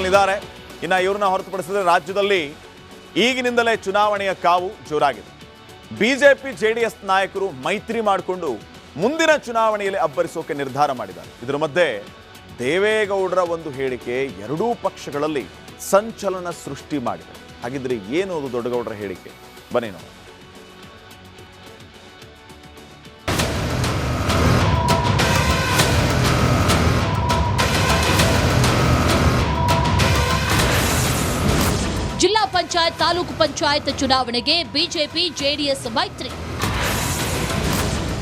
ಇದ್ದಾರೆ ಇನ್ನು ಇವ್ರನ್ನ ಹೊರತುಪಡಿಸಿದ್ರೆ ರಾಜ್ಯದಲ್ಲಿ ಈಗಿನಿಂದಲೇ ಚುನಾವಣೆಯ ಕಾವು ಜೋರಾಗಿದೆ. ಬಿಜೆಪಿ, ಜೆಡಿಎಸ್ ನಾಯಕರು ಮೈತ್ರಿ ಮಾಡಿಕೊಂಡು ಮುಂದಿನ ಚುನಾವಣೆಯಲ್ಲಿ ಅಬ್ಬರಿಸೋಕೆ ನಿರ್ಧಾರ ಮಾಡಿದ್ದಾರೆ. ಇದರ ಮಧ್ಯೆ ದೇವೇಗೌಡರ ಒಂದು ಹೇಳಿಕೆ ಎರಡೂ ಪಕ್ಷಗಳಲ್ಲಿ ಸಂಚಲನ ಸೃಷ್ಟಿ ಮಾಡಿದೆ. ಹಾಗಿದ್ರೆ ಏನು ಅದು ದೊಡ್ಡಗೌಡರ ಹೇಳಿಕೆ? ಬನ್ನಿ ನೋಡೋಣ. ಪಂಚಾಯತ್, ತಾಲೂಕು ಪಂಚಾಯತ್ ಚುನಾವಣೆಗೆ ಬಿಜೆಪಿ, ಜೆಡಿಎಸ್ ಮೈತ್ರಿ.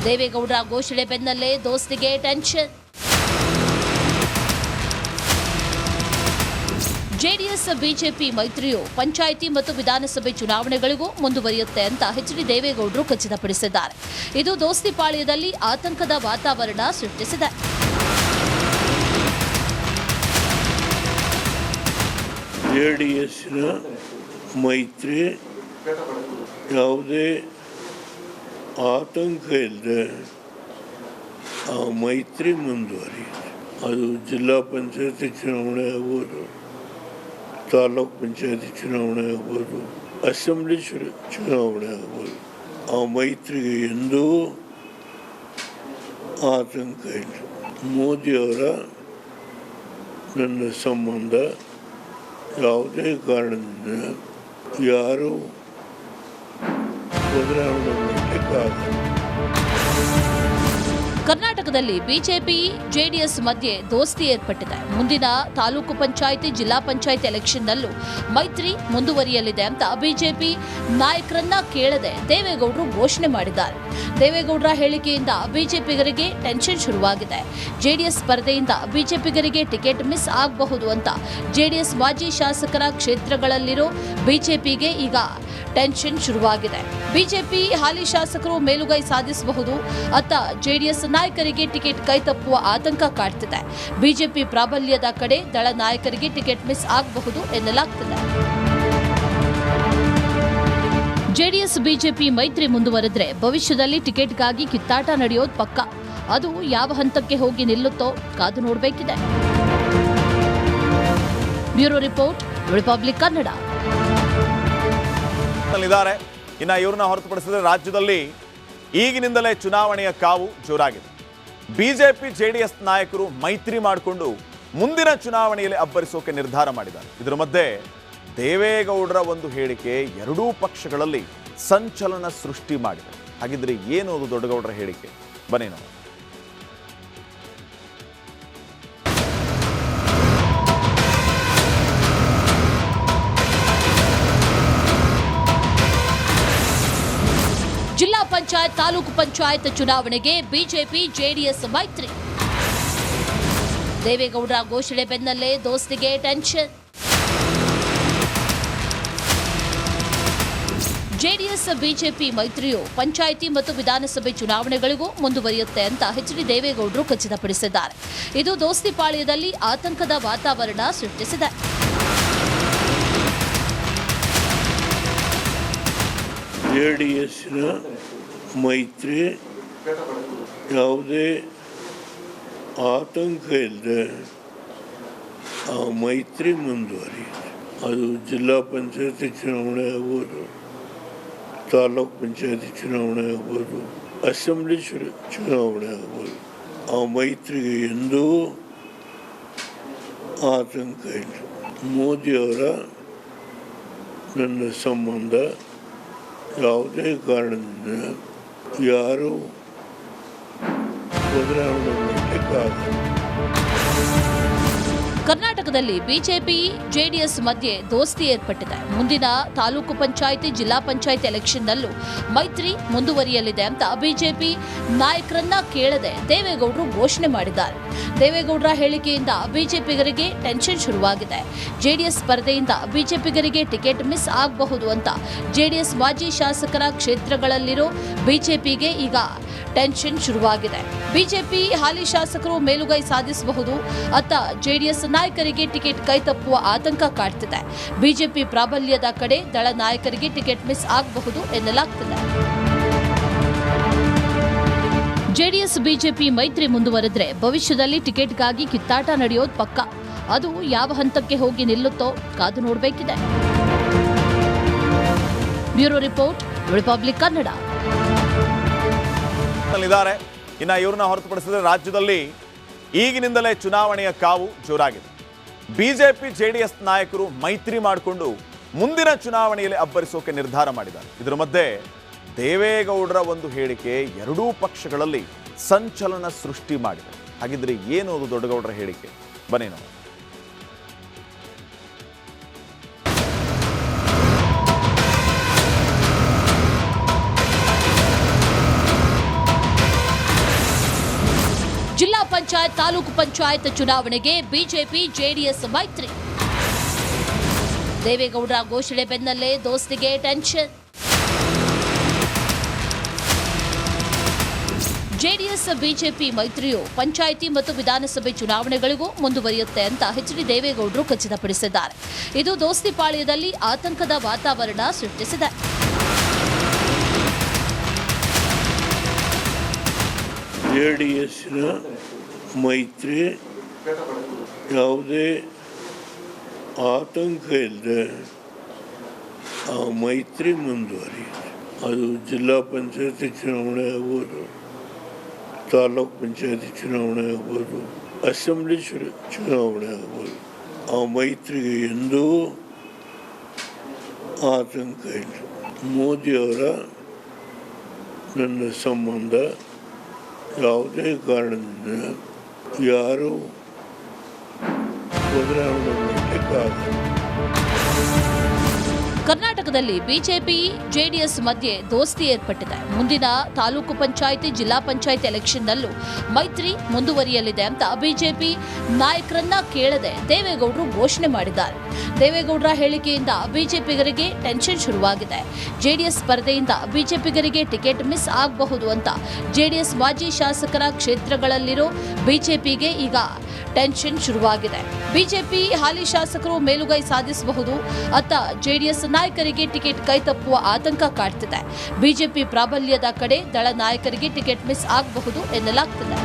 ದೇವೇಗೌಡರ ಘೋಷಣೆ ಬೆನ್ನಲ್ಲೇ ದೋಸ್ತಿಗೆ ಟೆನ್ಷನ್. ಜೆಡಿಎಸ್, ಬಿಜೆಪಿ ಮೈತ್ರಿಯು ಪಂಚಾಯಿತಿ ಮತ್ತು ವಿಧಾನಸಭೆ ಚುನಾವಣೆಗಳಿಗೂ ಮುಂದುವರಿಯುತ್ತೆ ಅಂತ ಎಚ್ ಡಿ ದೇವೇಗೌಡರು ಖಚಿತಪಡಿಸಿದ್ದಾರೆ. ಇದು ದೋಸ್ತಿ ಪಾಳ್ಯದಲ್ಲಿ ಆತಂಕದ ವಾತಾವರಣ ಸೃಷ್ಟಿಸಿದೆ. ಜೆ ಡಿ ಎಸ್ಸಿನ ಮೈತ್ರಿ, ಯಾವುದೇ ಆತಂಕ ಇಲ್ಲದೆ ಆ ಮೈತ್ರಿ ಮುಂದುವರಿಯುತ್ತೆ. ಅದು ಜಿಲ್ಲಾ ಪಂಚಾಯತಿ ಚುನಾವಣೆ ಆಗ್ಬೋದು, ತಾಲೂಕ್ ಪಂಚಾಯತಿ ಚುನಾವಣೆ ಆಗ್ಬೋದು, ಅಸೆಂಬ್ಲಿ ಚುನಾವಣೆ ಆಗ್ಬೋದು. ಆ ಮೈತ್ರಿಗೆ ಎಂದೂ ಆತಂಕ ಇಲ್ಲ. ಮೋದಿಯವರ ನನ್ನ ಸಂಬಂಧ ಯಾವುದೇ ಕಾರಣದಿಂದ chiaro potranno vendicare. ಕರ್ನಾಟಕದಲ್ಲಿ ಬಿಜೆಪಿ, ಜೆಡಿಎಸ್ ಮಧ್ಯೆ ದೋಸ್ತಿ ಏರ್ಪಟ್ಟಿದೆ. ಮುಂದಿನ ತಾಲೂಕು ಪಂಚಾಯಿತಿ, ಜಿಲ್ಲಾ ಪಂಚಾಯಿತಿ ಎಲೆಕ್ಷನ್ನಲ್ಲೂ ಮೈತ್ರಿ ಮುಂದುವರಿಯಲಿದೆ ಅಂತ ಬಿಜೆಪಿ ನಾಯಕರನ್ನ ಕೇಳದೆ ದೇವೇಗೌಡರು ಘೋಷಣೆ ಮಾಡಿದ್ದಾರೆ. ದೇವೇಗೌಡರ ಹೇಳಿಕೆಯಿಂದ ಬಿಜೆಪಿಗರಿಗೆ ಟೆನ್ಷನ್ ಶುರುವಾಗಿದೆ. ಜೆಡಿಎಸ್ ಸ್ಪರ್ಧೆಯಿಂದ ಬಿಜೆಪಿಗರಿಗೆ ಟಿಕೆಟ್ ಮಿಸ್ ಆಗಬಹುದು ಅಂತ ಜೆಡಿಎಸ್ ಮಾಜಿ ಶಾಸಕರ ಕ್ಷೇತ್ರಗಳಲ್ಲಿರೋ ಬಿಜೆಪಿಗೆ ಈಗ ಟೆನ್ಷನ್ ಶುರುವಾಗಿದೆ. ಬಿಜೆಪಿ ಹಾಲಿ ಶಾಸಕರು ಮೇಲುಗೈ ಸಾಧಿಸಬಹುದು ಅತ್ತ ಜೆಡಿಎಸ್ ನಾಯಕರಿಗೆ ಟಿಕೆಟ್ ಕೈತಪ್ಪುವ ಆತಂಕ ಕಾಡ್ತಿದೆ. ಬಿಜೆಪಿ ಪ್ರಾಬಲ್ಯದ ಕಡೆ ದಳ ನಾಯಕರಿಗೆ ಟಿಕೆಟ್ ಮಿಸ್ ಆಗಬಹುದು ಎನ್ನಲಾಗ್ತಿದೆ. ಜೆಡಿಎಸ್, ಬಿಜೆಪಿ ಮೈತ್ರಿ ಮುಂದುವರೆದ್ರೆ ಭವಿಷ್ಯದಲ್ಲಿ ಟಿಕೆಟ್ಗಾಗಿ ಕಿತ್ತಾಟ ನಡೆಯೋದು ಪಕ್ಕ. ಅದು ಯಾವ ಹಂತಕ್ಕೆ ಹೋಗಿ ನಿಲ್ಲುತ್ತೋ ಕಾದು ನೋಡಬೇಕಿದೆ. Bureau report, Republic Kannada. ಇದ್ದಾರೆ. ಇನ್ನು ಇವ್ರನ್ನ ಹೊರತುಪಡಿಸಿದ್ರೆ ರಾಜ್ಯದಲ್ಲಿ ಈಗಿನಿಂದಲೇ ಚುನಾವಣೆಯ ಕಾವು ಜೋರಾಗಿದೆ. ಬಿಜೆಪಿ, ಜೆಡಿಎಸ್ ನಾಯಕರು ಮೈತ್ರಿ ಮಾಡಿಕೊಂಡು ಮುಂದಿನ ಚುನಾವಣೆಯಲ್ಲಿ ಅಬ್ಬರಿಸೋಕೆ ನಿರ್ಧಾರ ಮಾಡಿದ್ದಾರೆ. ಇದರ ಮಧ್ಯೆ ದೇವೇಗೌಡರ ಒಂದು ಹೇಳಿಕೆ ಎರಡೂ ಪಕ್ಷಗಳಲ್ಲಿ ಸಂಚಲನ ಸೃಷ್ಟಿ ಮಾಡಿದೆ. ಹಾಗಿದ್ರೆ ಏನು ಅದು ದೊಡ್ಡಗೌಡರ ಹೇಳಿಕೆ? ಬನ್ನಿ ನೋಡೋಣ. ಪಂಚಾಯತ್, ತಾಲೂಕು ಪಂಚಾಯತ್ ಚುನಾವಣೆಗೆ ಬಿಜೆಪಿ, ಜೆಡಿಎಸ್ ಮೈತ್ರಿ. ದೇವೇಗೌಡರ ಘೋಷಣೆ ಬೆನ್ನಲ್ಲೇ ದೋಸ್ತಿಗೆ ಟೆನ್ಷನ್. ಜೆಡಿಎಸ್, ಬಿಜೆಪಿ ಮೈತ್ರಿಯು ಪಂಚಾಯಿತಿ ಮತ್ತು ವಿಧಾನಸಭೆ ಚುನಾವಣೆಗಳಿಗೂ ಮುಂದುವರಿಯುತ್ತೆ ಅಂತ ಎಚ್ ಡಿ ದೇವೇಗೌಡರು ಖಚಿತಪಡಿಸಿದ್ದಾರೆ. ಇದು ದೋಸ್ತಿ ಪಾಳ್ಯದಲ್ಲಿ ಆತಂಕದ ವಾತಾವರಣ ಸೃಷ್ಟಿಸಿದೆ. ಜೆ ಡಿ ಎಸ್ಸಿನ ಮೈತ್ರಿ ಯಾವುದೇ ಆತಂಕ ಇಲ್ಲದೆ ಆ ಮೈತ್ರಿ ಮುಂದುವರಿಯುತ್ತೆ. ಅದು ಜಿಲ್ಲಾ ಪಂಚಾಯತಿ ಚುನಾವಣೆ ಆಗ್ಬೋದು, ತಾಲೂಕ್ ಪಂಚಾಯತಿ ಚುನಾವಣೆ ಆಗ್ಬೋದು, ಅಸೆಂಬ್ಲಿ ಚುನಾವಣೆ ಆಗ್ಬೋದು. ಆ ಮೈತ್ರಿಗೆ ಎಂದೂ ಆತಂಕ ಇಲ್ಲ. ಮೋದಿಯವರ ನನ್ನ ಸಂಬಂಧ ಯಾವುದೇ ಕಾರಣದಿಂದ यारो बदिरां ಕರ್ನಾಟಕದಲ್ಲಿ ಬಿಜೆಪಿ, ಜೆಡಿಎಸ್ ಮಧ್ಯೆ ದೋಸ್ತಿ ಏರ್ಪಟ್ಟಿದೆ. ಮುಂದಿನ ತಾಲೂಕು ಪಂಚಾಯಿತಿ, ಜಿಲ್ಲಾ ಪಂಚಾಯಿತಿ ಎಲೆಕ್ಷನ್ನಲ್ಲೂ ಮೈತ್ರಿ ಮುಂದುವರಿಯಲಿದೆ ಅಂತ ಬಿಜೆಪಿ ನಾಯಕರನ್ನ ಕೇಳದೆ ದೇವೇಗೌಡರು ಘೋಷಣೆ ಮಾಡಿದ್ದಾರೆ. ದೇವೇಗೌಡರ ಹೇಳಿಕೆಯಿಂದ ಬಿಜೆಪಿಗರಿಗೆ ಟೆನ್ಷನ್ ಶುರುವಾಗಿದೆ. ಜೆಡಿಎಸ್ ಸ್ಪರ್ಧೆಯಿಂದ ಬಿಜೆಪಿಗರಿಗೆ ಟಿಕೆಟ್ ಮಿಸ್ ಆಗಬಹುದು ಅಂತ ಜೆಡಿಎಸ್ ಮಾಜಿ ಶಾಸಕರ ಕ್ಷೇತ್ರಗಳಲ್ಲಿರೋ ಬಿಜೆಪಿಗೆ ಈಗ ಟೆನ್ಷನ್ ಶುರುವಾಗಿದೆ. ಬಿಜೆಪಿ ಹಾಲಿ ಶಾಸಕರು ಮೇಲುಗೈ ಸಾಧಿಸಬಹುದು. ಅತ್ತ ಜೆಡಿಎಸ್ ನಾಯಕರಿಗೆ ಟಿಕೆಟ್ ಕೈತಪ್ಪುವ ಆತಂಕ ಕಾಡ್ತಿದೆ. ಬಿಜೆಪಿ ಪ್ರಾಬಲ್ಯದ ಕಡೆ ದಳ ನಾಯಕರಿಗೆ ಟಿಕೆಟ್ ಮಿಸ್ ಆಗಬಹುದು ಎನ್ನಲಾಗ್ತಿದೆ. ಜೆಡಿಎಸ್, ಬಿಜೆಪಿ ಮೈತ್ರಿ ಮುಂದುವರೆದ್ರೆ ಭವಿಷ್ಯದಲ್ಲಿ ಟಿಕೆಟ್ಗಾಗಿ ಕಿತ್ತಾಟ ನಡೆಯೋದು ಪಕ್ಕ. ಅದು ಯಾವ ಹಂತಕ್ಕೆ ಹೋಗಿ ನಿಲ್ಲುತ್ತೋ ಕಾದು ನೋಡಬೇಕಿದೆ. Bureau report, Republic Kannada. ಇದ್ದಾರೆ ಇನ್ನು ಇವ್ರನ್ನ ಹೊರತುಪಡಿಸಿದ್ರೆ ರಾಜ್ಯದಲ್ಲಿ ಈಗಿನಿಂದಲೇ ಚುನಾವಣೆಯ ಕಾವು ಜೋರಾಗಿದೆ. ಬಿಜೆಪಿ, ಜೆಡಿಎಸ್ ನಾಯಕರು ಮೈತ್ರಿ ಮಾಡಿಕೊಂಡು ಮುಂದಿನ ಚುನಾವಣೆಯಲ್ಲಿ ಅಬ್ಬರಿಸೋಕೆ ನಿರ್ಧಾರ ಮಾಡಿದ್ದಾರೆ. ಇದರ ಮಧ್ಯೆ ದೇವೇಗೌಡರ ಒಂದು ಹೇಳಿಕೆ ಎರಡೂ ಪಕ್ಷಗಳಲ್ಲಿ ಸಂಚಲನ ಸೃಷ್ಟಿ ಮಾಡಿದೆ. ಹಾಗಿದ್ರೆ ಏನು ಅದು ದೊಡ್ಡಗೌಡರ ಹೇಳಿಕೆ? ಬನ್ನಿ ನಾವು ಪಂಚಾಯತ್, ತಾಲೂಕು ಪಂಚಾಯತ್ ಚುನಾವಣೆಗೆ ಬಿಜೆಪಿ, ಜೆಡಿಎಸ್ ಮೈತ್ರಿ. ದೇವೇಗೌಡರ ಘೋಷಣೆ ಬೆನ್ನಲ್ಲೇ ದೋಸ್ತಿಗೆ ಟೆನ್ಷನ್. ಜೆಡಿಎಸ್, ಬಿಜೆಪಿ ಮೈತ್ರಿಯು ಪಂಚಾಯಿತಿ ಮತ್ತು ವಿಧಾನಸಭೆ ಚುನಾವಣೆಗಳಿಗೂ ಮುಂದುವರಿಯುತ್ತೆ ಅಂತ ಎಚ್ ಡಿ ದೇವೇಗೌಡರು ಖಚಿತಪಡಿಸಿದ್ದಾರೆ. ಇದು ದೋಸ್ತಿ ಪಾಳ್ಯದಲ್ಲಿ ಆತಂಕದ ವಾತಾವರಣ ಸೃಷ್ಟಿಸಿದೆ. ಜೆ ಡಿ ಎಸ್ಸಿನ ಮೈತ್ರಿ, ಯಾವುದೇ ಆತಂಕ ಇಲ್ಲದೆ ಆ ಮೈತ್ರಿ ಮುಂದುವರಿಯುತ್ತೆ. ಅದು ಜಿಲ್ಲಾ ಪಂಚಾಯತಿ ಚುನಾವಣೆ ಆಗ್ಬೋದು, ತಾಲೂಕ್ ಪಂಚಾಯತಿ ಚುನಾವಣೆ ಆಗ್ಬೋದು, ಅಸೆಂಬ್ಲಿ ಚುನಾವಣೆ ಆಗ್ಬೋದು. ಆ ಮೈತ್ರಿಗೆ ಎಂದೂ ಆತಂಕ ಇಲ್ಲ. ಮೋದಿಯವರ ನನ್ನ ಸಂಬಂಧ ಯಾವುದೇ ಕಾರಣದಿಂದ criaram o programa do mercado. ಕರ್ನಾಟಕದಲ್ಲಿ ಬಿಜೆಪಿ, ಜೆಡಿಎಸ್ ಮಧ್ಯೆ ದೋಸ್ತಿ ಏರ್ಪಟ್ಟಿದೆ. ಮುಂದಿನ ತಾಲೂಕು ಪಂಚಾಯಿತಿ, ಜಿಲ್ಲಾ ಪಂಚಾಯಿತಿ ಎಲೆಕ್ಷನ್ನಲ್ಲೂ ಮೈತ್ರಿ ಮುಂದುವರಿಯಲಿದೆ ಅಂತ ಬಿಜೆಪಿ ನಾಯಕರನ್ನ ಕೇಳದೆ ದೇವೇಗೌಡರು ಘೋಷಣೆ ಮಾಡಿದ್ದಾರೆ. ದೇವೇಗೌಡರ ಹೇಳಿಕೆಯಿಂದ ಬಿಜೆಪಿಗರಿಗೆ ಟೆನ್ಷನ್ ಶುರುವಾಗಿದೆ. ಜೆಡಿಎಸ್ ಸ್ಪರ್ಧೆಯಿಂದ ಬಿಜೆಪಿಗರಿಗೆ ಟಿಕೆಟ್ ಮಿಸ್ ಆಗಬಹುದು ಅಂತ ಜೆಡಿಎಸ್ ಮಾಜಿ ಶಾಸಕರ ಕ್ಷೇತ್ರಗಳಲ್ಲಿರೋ ಬಿಜೆಪಿಗೆ ಈಗ ಟೆನ್ಷನ್ ಶುರುವಾಗಿದೆ. ಬಿಜೆಪಿ ಹಾಲಿ ಶಾಸಕರು ಮೇಲುಗೈ ಸಾಧಿಸಬಹುದು ಅತ್ತ ಜೆಡಿಎಸ್ ನಾಯಕರಿಗೆ ಟಿಕೆಟ್ ಕೈತಪ್ಪುವ ಆತಂಕ ಕಾಡ್ತಿದೆ. ಬಿಜೆಪಿ ಪ್ರಾಬಲ್ಯದ ಕಡೆ ದಳ ನಾಯಕರಿಗೆ ಟಿಕೆಟ್ ಮಿಸ್ ಆಗಬಹುದು ಎನ್ನಲಾಗ್ತಿದೆ.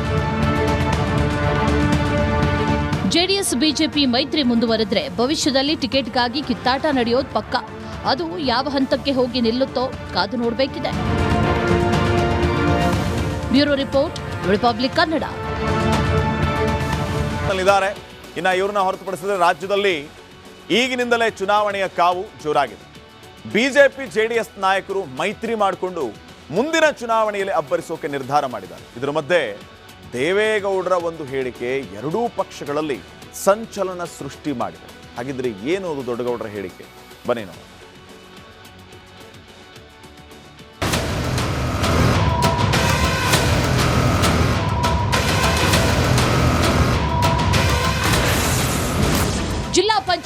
ಜೆಡಿಎಸ್, ಬಿಜೆಪಿ ಮೈತ್ರಿ ಮುಂದುವರೆದ್ರೆ ಭವಿಷ್ಯದಲ್ಲಿ ಟಿಕೆಟ್ಗಾಗಿ ಕಿತ್ತಾಟ ನಡೆಯೋದು ಪಕ್ಕ. ಅದು ಯಾವ ಹಂತಕ್ಕೆ ಹೋಗಿ ನಿಲ್ಲುತ್ತೋ ಕಾದು ನೋಡಬೇಕಿದೆ. Bureau report, Republic Kannada. ಇದ್ದಾರೆ. ಇನ್ನು ಇವ್ರನ್ನ ಹೊರತುಪಡಿಸಿದ್ರೆ ರಾಜ್ಯದಲ್ಲಿ ಈಗಿನಿಂದಲೇ ಚುನಾವಣೆಯ ಕಾವು ಜೋರಾಗಿದೆ. ಬಿಜೆಪಿ, ಜೆಡಿಎಸ್ ನಾಯಕರು ಮೈತ್ರಿ ಮಾಡಿಕೊಂಡು ಮುಂದಿನ ಚುನಾವಣೆಯಲ್ಲಿ ಅಬ್ಬರಿಸೋಕೆ ನಿರ್ಧಾರ ಮಾಡಿದ್ದಾರೆ. ಇದರ ಮಧ್ಯೆ ದೇವೇಗೌಡರ ಒಂದು ಹೇಳಿಕೆ ಎರಡೂ ಪಕ್ಷಗಳಲ್ಲಿ ಸಂಚಲನ ಸೃಷ್ಟಿ ಮಾಡಿದೆ. ಹಾಗಿದ್ರೆ ಏನು ಅದು ದೊಡ್ಡಗೌಡರ ಹೇಳಿಕೆ? ಬನ್ನಿ ನಾವು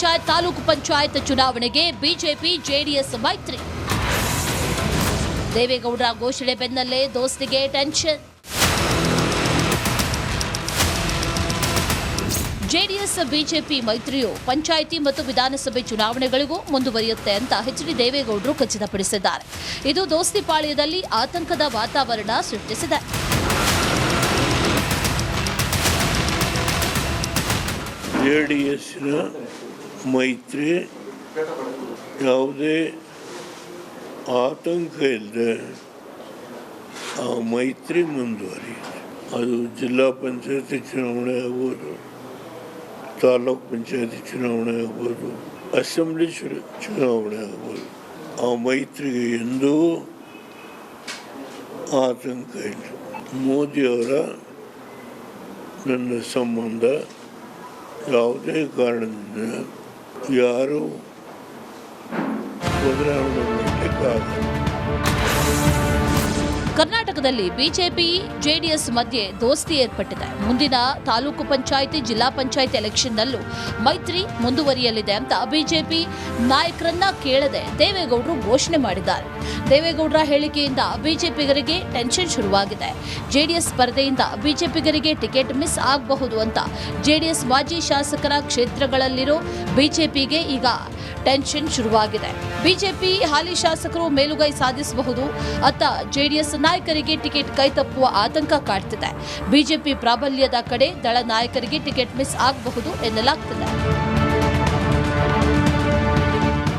ಪಂಚಾಯತ್, ತಾಲೂಕು ಪಂಚಾಯತ್ ಚುನಾವಣೆಗೆ ಬಿಜೆಪಿ, ಜೆಡಿಎಸ್ ಮೈತ್ರಿ. ದೇವೇಗೌಡರ ಘೋಷಣೆ ಬೆನ್ನಲ್ಲೇ ದೋಸ್ತಿಗೆ ಟೆನ್ಷನ್. ಜೆಡಿಎಸ್, ಬಿಜೆಪಿ ಮೈತ್ರಿಯು ಪಂಚಾಯಿತಿ ಮತ್ತು ವಿಧಾನಸಭೆ ಚುನಾವಣೆಗಳಿಗೂ ಮುಂದುವರಿಯುತ್ತೆ ಅಂತ ಎಚ್ ಡಿ ದೇವೇಗೌಡರು ಖಚಿತಪಡಿಸಿದ್ದಾರೆ. ಇದು ದೋಸ್ತಿ ಪಾಳ್ಯದಲ್ಲಿ ಆತಂಕದ ವಾತಾವರಣ ಸೃಷ್ಟಿಸಿದೆ. ಜೆ ಡಿ ಎಸ್ಸಿನ ಮೈತ್ರಿ, ಯಾವುದೇ ಆತಂಕ ಇಲ್ಲದೆ ಆ ಮೈತ್ರಿ ಮುಂದುವರಿಯುತ್ತೆ. ಅದು ಜಿಲ್ಲಾ ಪಂಚಾಯತಿ ಚುನಾವಣೆ ಆಗ್ಬೋದು, ತಾಲೂಕ್ ಪಂಚಾಯತಿ ಚುನಾವಣೆ ಆಗ್ಬೋದು, ಅಸೆಂಬ್ಲಿ ಚುನಾವಣೆ ಆಗ್ಬೋದು. ಆ ಮೈತ್ರಿಗೆ ಎಂದೂ ಆತಂಕ ಇಲ್ಲ. ಮೋದಿಯವರ ನನ್ನ ಸಂಬಂಧ ಯಾವುದೇ ಕಾರಣದಿಂದ chiaro potranno pubblicare ಕರ್ನಾಟಕದಲ್ಲಿ ಬಿಜೆಪಿ, ಜೆಡಿಎಸ್ ಮಧ್ಯೆ ದೋಸ್ತಿ ಏರ್ಪಟ್ಟಿದೆ. ಮುಂದಿನ ತಾಲೂಕು ಪಂಚಾಯಿತಿ, ಜಿಲ್ಲಾ ಪಂಚಾಯಿತಿ ಎಲೆಕ್ಷನ್ನಲ್ಲೂ ಮೈತ್ರಿ ಮುಂದುವರಿಯಲಿದೆ ಅಂತ ಬಿಜೆಪಿ ನಾಯಕರನ್ನ ಕೇಳದೆ ದೇವೇಗೌಡರು ಘೋಷಣೆ ಮಾಡಿದ್ದಾರೆ. ದೇವೇಗೌಡರ ಹೇಳಿಕೆಯಿಂದ ಬಿಜೆಪಿಗರಿಗೆ ಟೆನ್ಷನ್ ಶುರುವಾಗಿದೆ. ಜೆಡಿಎಸ್ ಸ್ಪರ್ಧೆಯಿಂದ ಬಿಜೆಪಿಗರಿಗೆ ಟಿಕೆಟ್ ಮಿಸ್ ಆಗಬಹುದು ಅಂತ ಜೆಡಿಎಸ್ ಮಾಜಿ ಶಾಸಕರ ಕ್ಷೇತ್ರಗಳಲ್ಲಿರೋ ಬಿಜೆಪಿಗೆ ಈಗ ಟೆನ್ಷನ್ ಶುರುವಾಗಿದೆ. ಬಿಜೆಪಿ ಹಾಲಿ ಶಾಸಕರು ಮೇಲುಗೈ ಸಾಧಿಸಬಹುದು. ಅತ್ತ ಜೆಡಿಎಸ್ ನಾಯಕರಿಗೆ ಟಿಕೆಟ್ ಕೈತಪ್ಪುವ ಆತಂಕ ಕಾಡ್ತಿದೆ. ಬಿಜೆಪಿ ಪ್ರಾಬಲ್ಯದ ಕಡೆ ದಳ ನಾಯಕರಿಗೆ ಟಿಕೆಟ್ ಮಿಸ್ ಆಗಬಹುದು ಎನ್ನಲಾಗ್ತಿದೆ.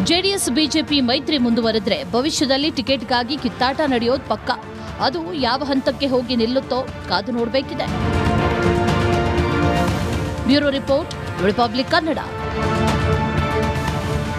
ಜೆಡಿಎಸ್, ಬಿಜೆಪಿ ಮೈತ್ರಿ ಮುಂದುವರೆದ್ರೆ ಭವಿಷ್ಯದಲ್ಲಿ ಟಿಕೆಟ್ಗಾಗಿ ಕಿತ್ತಾಟ ನಡೆಯೋದು ಪಕ್ಕ. ಅದು ಯಾವ ಹಂತಕ್ಕೆ ಹೋಗಿ ನಿಲ್ಲುತ್ತೋ ಕಾದು ನೋಡಬೇಕಿದೆ. Bureau report, Republic Kannada.